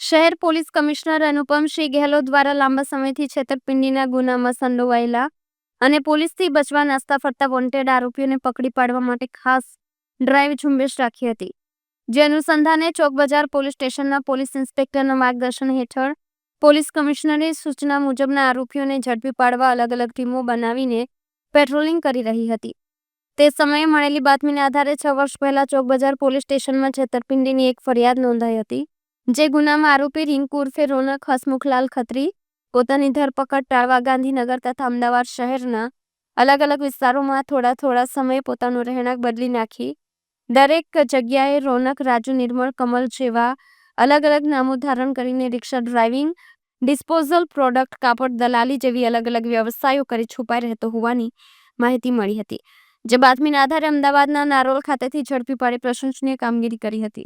શહેર police commissioner Anupamsinh Gehlot દ્વારા લાંબા સમયથી છેતરપિંડીના ગુનામાં સંડોવાયેલા અને પોલીસથી બચવા નાસ્તા ફરતા વોન્ટેડ આરોપીઓને પકડી પાડવા માટે ખાસ ડ્રાઇવ ઝુંબેશ રાખી હતી. જે અનુસંધાને ચોકબજાર પોલીસ સ્ટેશનના પોલીસ ઇન્સ્પેક્ટરના માર્ગદર્શન હેઠળ પોલીસ કમિશનરની સૂચના મુજબના આરોપીઓને ઝડપી પાડવા અલગ અલગ ટીમો બનાવીને પેટ્રોલિંગ કરી રહી હતી. તે સમયે મળેલી બાતમીના આધારે છ વર્ષ પહેલા ચોકબજાર પોલીસ સ્ટેશનમાં છેતરપિંડીની એક ફરિયાદ નોંધાઈ હતી. જે ગુનામાં આરોપી રિંકુ ઉર્ફે રોનક હસમુખલાલ ખત્રી, પોતાની ધરપકડ ટાળવા ગાંધીનગર તથા અમદાવાદ શહેરના અલગ અલગ વિસ્તારોમાં થોડા થોડા સમયે પોતાનું રહેણાંક બદલી નાખી. દરેક જગ્યાએ રોનક, રાજુ નિર્મળ, કમલ જેવા અલગ અલગ નામો ધારણ કરીને રિક્ષા ડ્રાઇવિંગ, ડિસ્પોઝલ પ્રોડક્ટ, કાપડ દલાલી જેવી અલગ અલગ વ્યવસાયો કરી છુપાઈ રહેતો હોવાની માહિતી મળી હતી. જે બાતમીના આધારે અમદાવાદના નારોલ ખાતેથી ઝડપી પાડી પ્રશંસનીય કામગીરી કરી હતી.